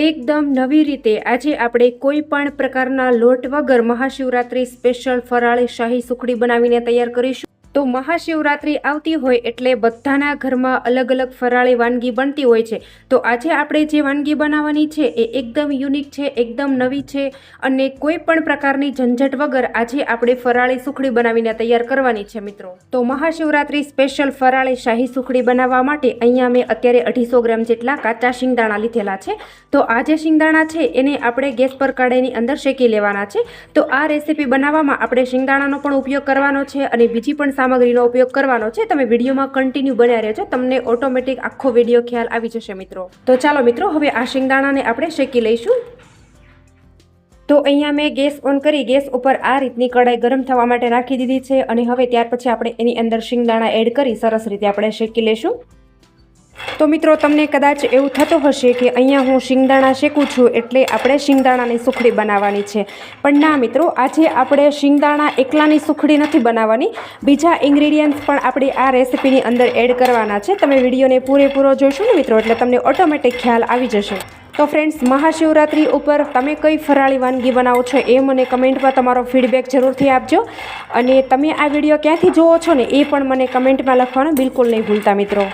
એકદમ નવી રીતે આજે આપણે કોઈ પણ પ્રકારના લોટ વગર મહાશિવરાત્રિ સ્પેશિયલ ફરાળી શાહી સુખડી બનાવીને તૈયાર કરીશું. તો મહાશિવરાત્રિ આવતી હોય એટલે બધાના ઘરમાં અલગ અલગ ફરાળી વાનગી બનતી હોય છે. તો આજે આપણે જે વાનગી બનાવવાની છે એ એકદમ યુનિક છે, એકદમ નવી છે અને કોઈ પણ પ્રકારની ઝંઝટ વગર આજે આપણે ફરાળી સુખડી બનાવીને તૈયાર કરવાની છે મિત્રો. તો મહાશિવરાત્રિ સ્પેશિયલ ફરાળી શાહી સુખડી બનાવવા માટે અહીંયા મેં અત્યારે અઢીસો ગ્રામ જેટલા કાચા શિંગદાણા લીધેલા છે. તો આ જે શિંગદાણા છે એને આપણે ગેસ પર કાઢીની અંદર શેકી લેવાના છે. તો આ રેસીપી બનાવવામાં આપણે શિંગદાણાનો પણ ઉપયોગ કરવાનો છે અને બીજી પણ સામગ્રીનો ઉપયોગ કરવાનો છે. તમે વિડીયોમાં કન્ટિન્યુ બન્યા રહેજો. તમને ઓટોમેટિક આખો વીડિયો ખ્યાલ આવી જશે મિત્રો. તો ચાલો મિત્રો, હવે આ શિંગદાણાને આપણે શેકી લઈશું. તો અહીંયા મેં ગેસ ઓન કરી, ગેસ ઉપર આ રીતની કડાઈ ગરમ થવા માટે રાખી દીધી છે અને હવે ત્યાર પછી આપણે એની અંદર શિંગદાણા એડ કરી સરસ રીતે આપણે શેકી લઈશું તો મિત્રો, તમને કદાચ એવું થતું હશે કે અહીંયા હું શિંગદાણા શેકું છું એટલે આપણે શિંગદાણાની સુખડી બનાવવાની છે. પણ ના મિત્રો, આજે આપણે શિંગદાણા એકલાની સુખડી નથી બનાવવાની. બીજા ઇન્ગ્રીડિયન્ટ્સ પણ આપણે આ રેસીપીની અંદર એડ કરવાના છે. તમે વિડીયોને પૂરેપૂરો જોઈશો ને મિત્રો, એટલે તમને ઓટોમેટિક ખ્યાલ આવી જશે. તો ફ્રેન્ડ્સ મહાશિવરાત્રિ ઉપર તમે કઈ ફરાળી વાનગી બનાવો છો એ મને કમેન્ટમાં તમારો ફીડબેક જરૂરથી આપજો. અને તમે આ વીડિયો ક્યાંથી જુઓ છો ને એ પણ મને કમેન્ટમાં લખવાનું બિલકુલ નહીં ભૂલતા મિત્રો.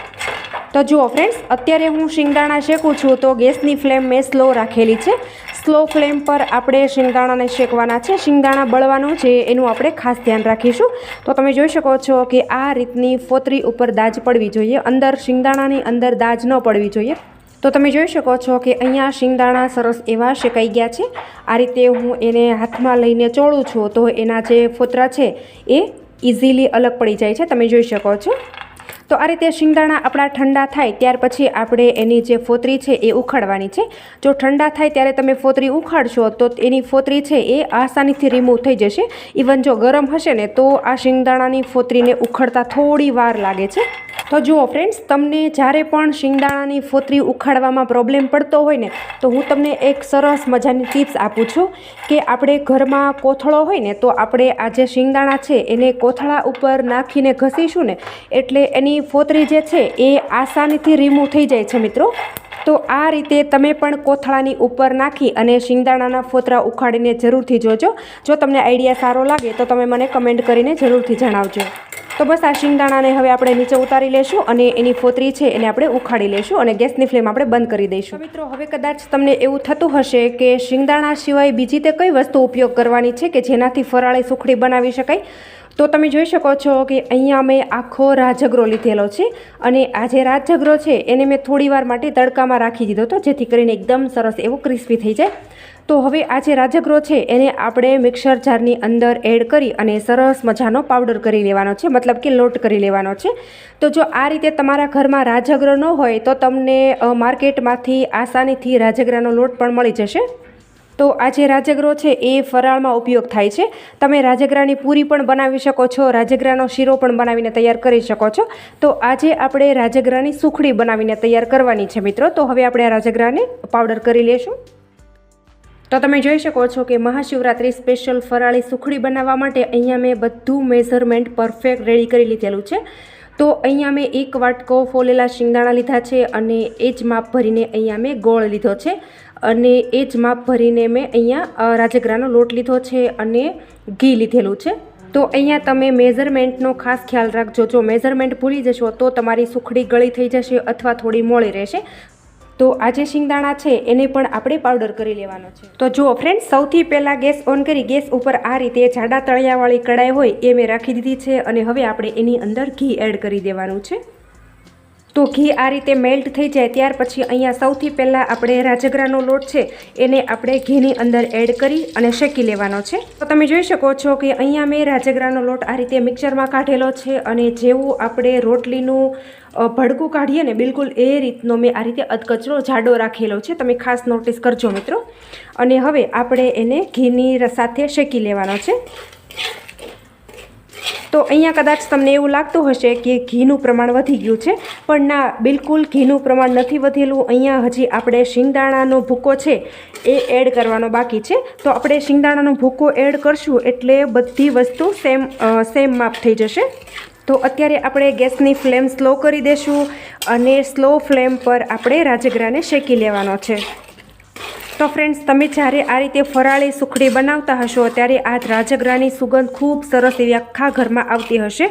તો જુઓ ફ્રેન્ડ્સ અત્યારે હું શિંગદાણા શેકું છું તો ગેસની ફ્લેમ મેં સ્લો રાખેલી છે. સ્લો ફ્લેમ પર આપણે શિંગદાણાને શેકવાના છે. શિંગદાણા બળવાનું છે, એનું આપણે ખાસ ધ્યાન રાખીશું. તો તમે જોઈ શકો છો કે આ રીતની ફોતરી ઉપર દાજ પડવી જોઈએ. અંદર શિંગદાણાની અંદર દાજ ન પડવી જોઈએ. તો તમે જોઈ શકો છો કે અહીંયા શિંગદાણા સરસ એવા શેકાઈ ગયા છે. આ રીતે હું એને હાથમાં લઈને ચોળું છું તો એના જે ફોતરા છે એ ઇઝીલી અલગ પડી જાય છે. તમે જોઈ શકો છો. તો આ રીતે શિંગદાણા આપણા ઠંડા થાય ત્યાર પછી આપણે એની જે ફોતરી છે એ ઉખાડવાની છે. જો ઠંડા થાય ત્યારે તમે ફોતરી ઉખાડશો તો એની ફોતરી છે એ આસાનીથી રિમૂવ થઈ જશે. ઇવન જો ગરમ હશે ને તો આ શિંગદાણાની ફોતરીને ઉખાડતા થોડી વાર લાગે છે. તો જુઓ ફ્રેન્ડ્સ તમને જ્યારે પણ શિંગદાણાની ફોતરી ઉખાડવામાં પ્રોબ્લેમ પડતો હોય ને, તો હું તમને એક સરસ મજાની ટિપ્સ આપું છું કે આપણે ઘરમાં કોથળો હોય ને, તો આપણે આ જે શિંગદાણા છે, એને કોથળા ઉપર નાખીને ઘસીશું ને, એટલે એની ફોતરી જે છે, એ આસાનીથી રિમૂવ થઈ જાય છે મિત્રો. તો આ રીતે તમે પણ કોથળાની ઉપર નાખી અને શિંગદાણાના ફોતરા ઉખાડીને જરૂરથી જોજો. જો તમને આઈડિયા સારો લાગે, તો તમે મને કમેન્ટ કરીને જરૂરથી જણાવજો. તો બસ આ શિંગદાણાને હવે આપણે નીચે ઉતારી લેશું અને એની ફોતરી છે એને આપણે ઉખાડી લેશું અને ગેસની ફ્લેમ આપણે બંધ કરી દઈશું. મિત્રો, હવે કદાચ તમને એવું થતું હશે કે શિંગદાણા સિવાય બીજી તે કઈ વસ્તુ ઉપયોગ કરવાની છે કે જેનાથી ફરાળી સુખડી બનાવી શકાય? તો તમે જોઈ શકો છો કે અહીંયા મેં આખો રાજગરો લીધેલો છે અને આ જે રાજગરો છે એને મેં થોડી વાર માટે તડકામાં રાખી દીધો હતો, જેથી કરીને એકદમ સરસ એવો ક્રિસ્પી થઈ જાય. તો હવે આ જે રાજગરો છે, એને આપણે મિક્સર જારની અંદર એડ કરી અને સરસ મજાનો પાવડર કરી લેવાનો છે, મતલબ કે લોટ કરી લેવાનો છે. તો જો આ રીતે તમારા ઘરમાં રાજગરો ન હોય, તો તમને માર્કેટમાંથી આસાનીથી રાજગરાનો લોટ પણ મળી જશે. તો આ જે રાજગરો છે, એ ફરાળમાં ઉપયોગ થાય છે. તમે રાજગરાની પૂરી પણ બનાવી શકો છો રાજગરાનો શીરો પણ બનાવીને તૈયાર કરી શકો છો. તો આજે આપણે રાજગરાની સુખડી બનાવીને તૈયાર કરવાની છે મિત્રો. તો હવે આપણે આ રાજગરાને પાવડર કરી લેશું. તો તમે જોઈ શકો છો કે મહાશિવરાત્રિ સ્પેશિયલ ફરાળી સુખડી બનાવવા માટે અહીંયા મેં બધું મેઝરમેન્ટ પરફેક્ટ રેડી કરી લીધેલું છે. તો અહીંયા મેં એક વાટકો ફોલેલા શિંગદાણા લીધા છે અને એ જ માપ ભરીને અહીંયા મેં ગોળ લીધો છે. અને એ જ માપ ભરીને મેં અહીંયા રાજગરાનો લોટ લીધો છે અને ઘી લીધેલું છે. તો અહીંયા તમે મેઝરમેન્ટનો ખાસ ખ્યાલ રાખજો. જો મેઝરમેન્ટ ભૂલી જશો તો તમારી સુખડી ગળી થઈ જશે અથવા થોડી મોળી રહેશે. તો આ જે શિંગદાણા છે, એને પણ આપણે પાવડર કરી લેવાનો છે. તો જુઓ ફ્રેન્ડ સૌથી પહેલાં ગેસ ઓન કરી, ગેસ ઉપર આ રીતે જાડા તળિયાવાળી કડાઈ હોય એ મેં રાખી દીધી છે અને હવે આપણે એની અંદર ઘી એડ કરી દેવાનું છે. તો ઘી આ રીતે મેલ્ટ થઈ જાય ત્યાર પછી અહીંયા સૌથી પહેલાં આપણે રાજગરાનો લોટ છે, એને આપણે ઘીની અંદર એડ કરી અને શેકી લેવાનો છે. તો તમે જોઈ શકો છો કે અહીંયા મેં રાજગરાનો લોટ આ રીતે મિક્સરમાં કાઢેલો છે અને જેવું આપણે રોટલીનું ભડકું કાઢીએ ને બિલકુલ એ રીતનો મેં આ રીતે અધકચરો જાડો રાખેલો છે. તમે ખાસ નોટિસ કરજો મિત્રો. અને હવે આપણે એને ઘીની સાથે શેકી લેવાનો છે. તો અહીંયા કદાચ તમને એવું લાગતું હશે કે ઘીનું પ્રમાણ વધી ગયું છે, પણ ના, બિલકુલ ઘીનું પ્રમાણ નથી વધેલું. અહીંયા હજી આપણે શિંગદાણાનો ભૂકો છે એ એડ કરવાનો બાકી છે. તો આપણે શિંગદાણાનો ભૂકો એડ કરશું એટલે બધી વસ્તુ સેમ સેમ માપ થઈ જશે. તો અત્યારે આપણે ગેસની ફ્લેમ સ્લો કરી દેશું અને સ્લો ફ્લેમ પર આપણે રાજગરાને શેકી લેવાનો છે. તો ફ્રેન્ડ્સ તમે જ્યારે આ રીતે ફરાળી સુખડી બનાવતા હશો, ત્યારે આ રાજગરાની સુગંધ ખૂબ સરસ એવી આખા ઘરમાં આવતી હશે.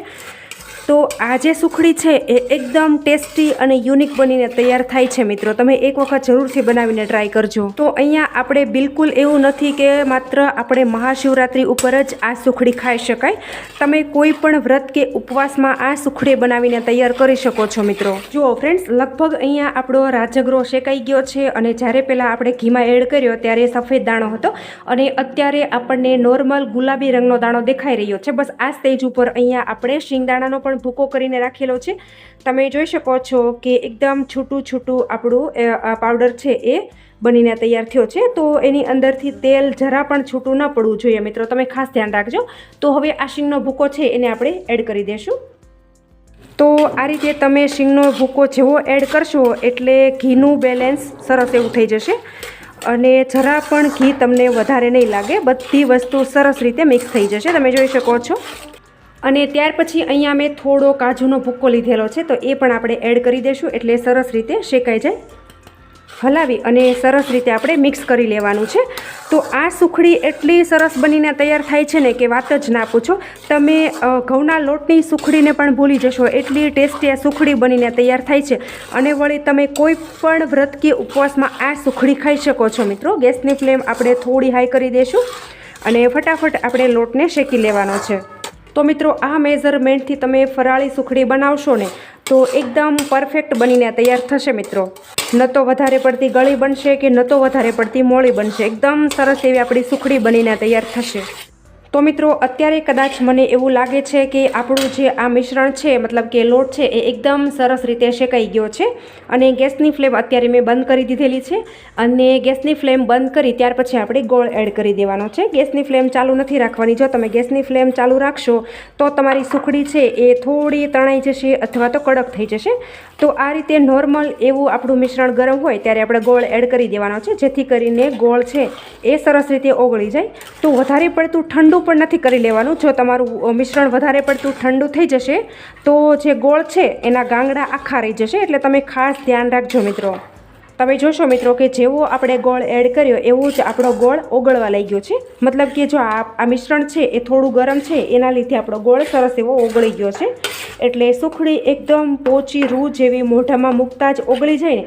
તો આ જે સુખડી છે એ એકદમ ટેસ્ટી અને યુનિક બનીને તૈયાર થાય છે મિત્રો. તમે એક વખત જરૂરથી બનાવીને ટ્રાય કરજો. તો અહીંયા આપણે બિલકુલ એવું નથી કે માત્ર આપણે મહાશિવરાત્રિ ઉપર જ આ સુખડી ખાઈ શકાય. તમે કોઈ પણ વ્રત કે ઉપવાસમાં આ સુખડી બનાવીને તૈયાર કરી શકો છો મિત્રો. જુઓ ફ્રેન્ડ્સ લગભગ અહીંયા આપણો રાજગરો શેકાઈ ગયો છે અને જ્યારે પહેલાં આપણે ઘીમાં એડ કર્યો ત્યારે સફેદ દાણો હતો અને અત્યારે આપણને નોર્મલ ગુલાબી રંગનો દાણો દેખાઈ રહ્યો છે. બસ આ સ્ટેજ ઉપર અહીંયા આપણે શિંગદાણાનો પણ ભૂકો કરીને રાખેલો છે. તમે જોઈ શકો છો કે એકદમ છૂટું છૂટું આપણું આ પાવડર છે એ બનીને તૈયાર થયો છે. તો એની અંદરથી તેલ જરા પણ છૂટું ન પડવું જોઈએ મિત્રો. તમે ખાસ ધ્યાન રાખજો. તો હવે આ શીંગનો ભૂકો છે એને આપણે એડ કરી દઈશું તો આ રીતે તમે શીંગનો ભૂકો જેવો એડ કરશો એટલે ઘીનું બેલેન્સ સરસ એવું થઈ જશે. અને જરા પણ ઘી તમને વધારે નહીં લાગે. બધી વસ્તુ સરસ રીતે મિક્સ થઈ જશે. તમે જોઈ શકો છો. અને ત્યાર પછી અહીંયા મેં થોડો કાજુનો ભૂક્કો લીધેલો છે, તો એ પણ આપણે એડ કરી દઈશું એટલે સરસ રીતે શેકાઈ જાય. હલાવી અને સરસ રીતે આપણે મિક્સ કરી લેવાનું છે. તો આ સુખડી એટલી સરસ બનીને તૈયાર થાય છે ને કે વાત જ ના પૂછો. તમે ઘઉંના લોટની સુખડીને પણ ભૂલી જશો. એટલી ટેસ્ટી આ સુખડી બનીને તૈયાર થાય છે. અને વળી તમે કોઈ પણ વ્રત કે ઉપવાસમાં આ સુખડી ખાઈ શકો છો મિત્રો. ગેસની ફ્લેમ આપણે થોડી હાઈ કરી દઈશું અને ફટાફટ આપણે લોટને શેકી લેવાનો છે. તો મિત્રો આ મેઝરમેન્ટથી તમે ફરાળી સુખડી બનાવશો ને તો એકદમ પરફેક્ટ બનીને તૈયાર થશે મિત્રો. ન તો વધારે પડતી ગળી બનશે કે ન તો વધારે પડતી મોળી બનશે. એકદમ સરસ એવી આપણી સુખડી બનીને તૈયાર થશે. તો મિત્રો, અત્યારે કદાચ મને એવું લાગે છે કે આપણું જે આ મિશ્રણ છે, મતલબ કે લોટ છે, એ એકદમ સરસ રીતે શેકાઈ ગયો છે. અને ગેસની ફ્લેમ અત્યારે મેં બંધ કરી દીધેલી છે. અને ગેસની ફ્લેમ બંધ કરી ત્યાર પછી આપણે ગોળ એડ કરી દેવાનો છે. ગેસની ફ્લેમ ચાલુ નથી રાખવાની. જો તમે ગેસની ફ્લેમ ચાલુ રાખશો, તો તમારી સુખડી છે એ થોડી તણાઈ જશે અથવા તો કડક થઈ જશે. તો આ રીતે નોર્મલ એવું આપણું મિશ્રણ ગરમ હોય ત્યારે આપણે ગોળ એડ કરી દેવાનો છે. જેથી કરીને ગોળ છે એ સરસ રીતે ઓગળી જાય. તો વધારે પડતું ઠંડુ પણ નથી કરી લેવાનું. જો તમારું મિશ્રણ વધારે પડતું ઠંડુ થઈ જશે, તો જે ગોળ છે એના ગાંગડા આખા રહી જશે. એટલે તમે ખાસ ધ્યાન રાખજો મિત્રો. તમે જોશો મિત્રો કે જેવો આપણે ગોળ એડ કર્યો, એવું જ આપણો ગોળ ઓગળવા લાગ્યો છે. મતલબ કે જો આ આ મિશ્રણ છે એ થોડું ગરમ છે, એના લીધે આપણો ગોળ સરસ એવો ઓગળી ગયો છે. એટલે સુખડી એકદમ પોચી રૂ જેવી મોઢામાં મૂકતા જ ઓગળી જાય ને,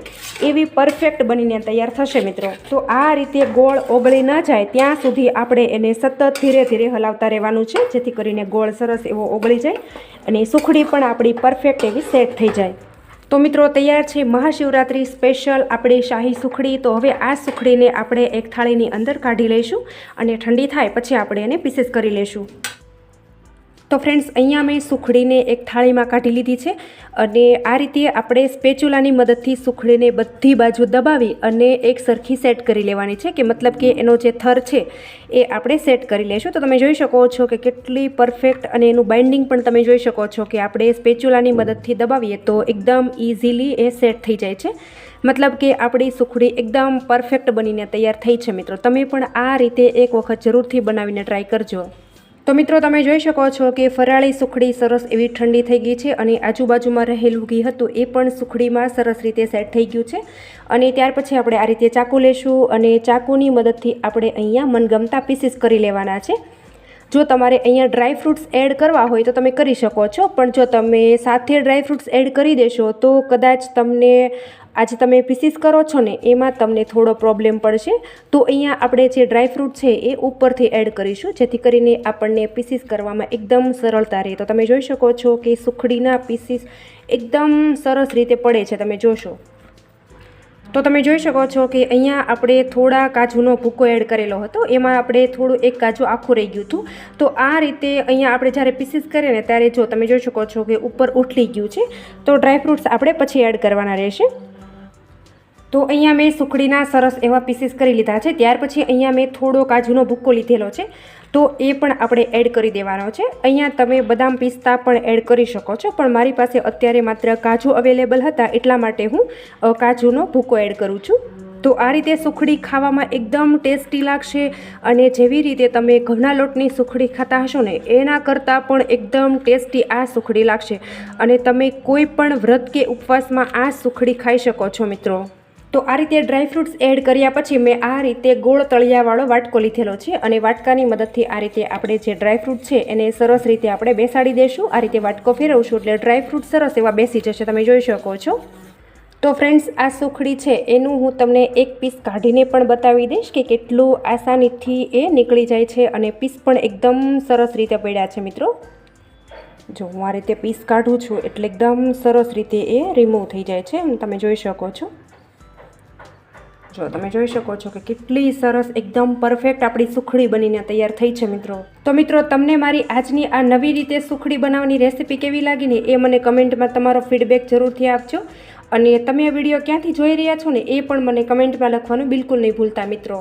એવી પરફેક્ટ બનીને તૈયાર થશે મિત્રો. તો આ રીતે ગોળ ઓગળી ન જાય, ત્યાં સુધી આપણે એને સતત ધીરે ધીરે હલાવતા રહેવાનું છે, જેથી કરીને ગોળ સરસ એવો ઓગળી જાય અને સુખડી પણ આપણી પરફેક્ટ એવી સેટ થઈ જાય. તો મિત્રો, તૈયાર છે મહાશિવરાત્રિ સ્પેશિયલ આપણી શાહી સુખડી. તો હવે આ સુખડીને આપણે એક થાળીની અંદર કાઢી લઈશું અને ઠંડી થાય પછી આપણે એને પીસીસ કરી લઈશું. તો ફ્રેન્ડ્સ અહીંયા મેં સુખડીને એક થાળીમાં કાઢી લીધી છે અને આ રીતે આપણે સ્પેચ્યુલાની મદદથી સુખડીને બધી બાજુ દબાવી અને એક સરખી સેટ કરી લેવાની છે, કે મતલબ કે એનો જે થર છે એ આપણે સેટ કરી લેશું. તો તમે જોઈ શકો છો કે કેટલી પરફેક્ટ અને એનું બાઇન્ડિંગ પણ તમે જોઈ શકો છો કે આપણે સ્પેચ્યુલાની મદદથી દબાવીએ તો એકદમ ઇઝીલી એ સેટ થઈ જાય છે. મતલબ કે આપણી સુખડી એકદમ પરફેક્ટ બનીને તૈયાર થઈ છે મિત્રો. તમે પણ આ રીતે એક વખત જરૂરથી બનાવીને ટ્રાય કરજો. તો મિત્રો, તમે જોઈ શકો છો કે ફરાળી સુખડી સરસ એવી ઠંડી થઈ ગઈ છે અને આજુબાજુમાં રહેલું ઘી હતું એ પણ સુખડીમાં સરસ રીતે સેટ થઈ ગયું છે. અને ત્યાર પછી આપણે આ રીતે ચાકુ લેશું અને ચાકુની મદદથી આપણે અહીંયા મનગમતા પીસીસ કરી લેવાના છે. જો તમારે અહીંયા ડ્રાય ફ્રૂટ્સ એડ કરવા હોય તો તમે કરી શકો છો. પણ જો તમે સાથે ડ્રાય ફ્રૂટ્સ એડ કરી દેશો તો કદાચ તમને આજે તમે પીસીસ કરો છો ને, એમાં તમને થોડો પ્રોબ્લેમ પડશે. તો અહીંયા આપણે જે ડ્રાયફ્રૂટ છે એ ઉપરથી એડ કરીશું, જેથી કરીને આપણને પીસીસ કરવામાં એકદમ સરળતા રહે. તો તમે જોઈ શકો છો કે સુખડીના પીસીસ એકદમ સરસ રીતે પડે છે, તમે જોશો. તો તમે જોઈ શકો છો કે અહીંયા આપણે થોડા કાજુનો ભૂકો એડ કરેલો હતો. એમાં આપણે થોડું એક કાજુ આખું રહી ગયું હતું. તો આ રીતે અહીંયા આપણે જ્યારે પીસીસ કરીએ ને ત્યારે જો તમે જોઈ શકો છો કે ઉપર ઉઠલી ગયું છે. તો ડ્રાય ફ્રૂટ્સ આપણે પછી એડ કરવાના રહેશે. તો અહીંયા મેં સુખડીના સરસ એવા પીસીસ કરી લીધા છે. ત્યાર પછી અહીંયા મેં થોડો કાજુનો ભૂક્કો લીધેલો છે. તો એ પણ આપણે એડ કરી દેવાનો છે. અહીંયા તમે બદામ પિસ્તા પણ એડ કરી શકો છો, પણ મારી પાસે અત્યારે માત્ર કાજુ અવેલેબલ હતા, એટલા માટે હું કાજુનો ભૂકો એડ કરું છું. તો આ રીતે સુખડી ખાવામાં એકદમ ટેસ્ટી લાગશે અને જેવી રીતે તમે ઘઉંના લોટની સુખડી ખાતા હશો ને, એના કરતાં પણ એકદમ ટેસ્ટી આ સુખડી લાગશે. અને તમે કોઈ પણ વ્રત કે ઉપવાસમાં આ સુખડી ખાઈ શકો છો મિત્રો. તો આ રીતે ડ્રાયફ્રૂટ્સ એડ કર્યા પછી મેં આ રીતે ગોળ તળિયાવાળો વાટકો લીધેલો છે અને વાટકાની મદદથી આ રીતે આપણે જે ડ્રાયફ્રૂટ છે એને સરસ રીતે આપણે બેસાડી દઈશું આ રીતે વાટકો ફેરવશું એટલે ડ્રાયફ્રૂટ સરસ એવા બેસી જશે. તમે જોઈ શકો છો. તો ફ્રેન્ડ્સ, આ સુખડી છે એનું હું તમને એક પીસ કાઢીને પણ બતાવી દઈશ કે કેટલું આસાનીથી એ નીકળી જાય છે અને પીસ પણ એકદમ સરસ રીતે પડ્યા છે મિત્રો. જો હું આ રીતે પીસ કાઢું છું એટલે એકદમ સરસ રીતે એ રિમૂવ થઈ જાય છે. તમે જોઈ શકો છો. જો તમે જોઈ શકો છો કે કેટલી સરસ, એકદમ પરફેક્ટ આપણી સુખડી બનીને તૈયાર થઈ છે મિત્રો. તો મિત્રો, તમને મારી આજની આ નવી રીતે સુખડી બનાવવાની રેસીપી કેવી લાગી ને એ મને કમેન્ટમાં તમારો ફીડબેક જરૂરથી આપજો. અને તમે આ વીડિયો ક્યાંથી જોઈ રહ્યા છો ને એ પણ મને કમેન્ટમાં લખવાનું બિલકુલ નહીં ભૂલતા મિત્રો.